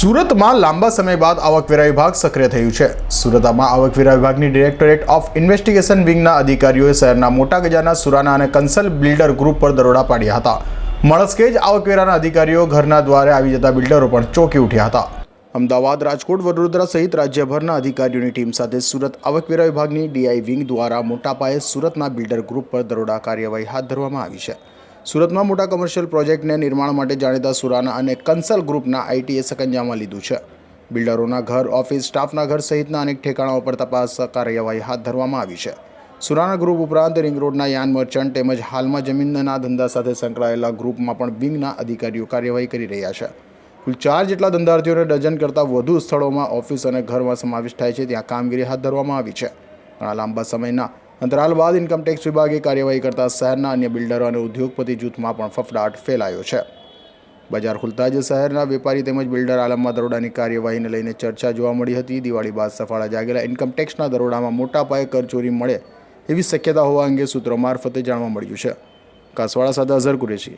સુરતમાં લાંબા સમય બાદ આવકવેરા વિભાગ સક્રિય થયું છે. સુરતમાં આવકવેરા વિભાગની ડિરેક્ટોરેટ ઓફ ઇન્વેસ્ટિગેશન વિંગના અધિકારીઓએ શહેરના મોટા ગજાના સુરાના અને કંસલ બિલ્ડર ગ્રુપ પર દરોડા પાડ્યા હતા. મળસ્કે જ આવકવેરાના અધિકારીઓ ઘરના દ્વારે આવી જતા બિલ્ડરો પણ ચોંકી ઉઠ્યા હતા. અમદાવાદ, રાજકોટ, વડોદરા સહિત રાજ્યભરના અધિકારીઓની ટીમ સાથે સુરત આવકવેરા વિભાગની ડીઆઈ વિંગ દ્વારા મોટા પાયે સુરતના બિલ્ડર ગ્રુપ પર દરોડા કાર્યવાહી હાથ ધરવામાં આવી છે. સુરતમાં મોટા કમર્શિયલ પ્રોજેક્ટને નિર્માણ માટે જાણીતા સુરાના અને કંસલ ગ્રુપના આઈટીએ સકંજામાં લીધું છે. બિલ્ડરોના ઘર, ઓફિસ, સ્ટાફના ઘર સહિતના અનેક ઠેકાણાઓ પર તપાસ કાર્યવાહી હાથ ધરવામાં આવી છે. સુરાના ગ્રુપ ઉપરાંત રિંગ રોડના યાન મર્ચન્ટ તેમજ હાલમાં જમીનના ધંધા સાથે સંકળાયેલા ગ્રુપમાં પણ બિંગના અધિકારીઓ કાર્યવાહી કરી રહ્યા છે. કુલ ચાર જેટલા ધંધાર્થીઓને ડઝન કરતાં વધુ સ્થળોમાં ઓફિસ અને ઘરમાં સમાવેશ થાય છે, ત્યાં કામગીરી હાથ ધરવામાં આવી છે. ઘણા લાંબા સમયના અંતરાલ બાદ ઇન્કમટેક્સ વિભાગે કાર્યવાહી કરતા શહેરના અન્ય બિલ્ડરો અને ઉદ્યોગપતિ જૂથમાં પણ ફફડાટ ફેલાયો છે. બજાર ખુલતા જ શહેરના વેપારી તેમજ બિલ્ડર આલમમાં દરોડાની કાર્યવાહીને લઈને ચર્ચા જોવા મળી હતી. દિવાળી બાદ સફાળા જાગેલા ઇન્કમટેક્સના દરોડામાં મોટા પાયે કરચોરી મળે એવી શક્યતા હોવા અંગે સૂત્રો મારફતે જાણવા મળ્યું છે. કાસવાડા સાથે અઝર કુરેશી.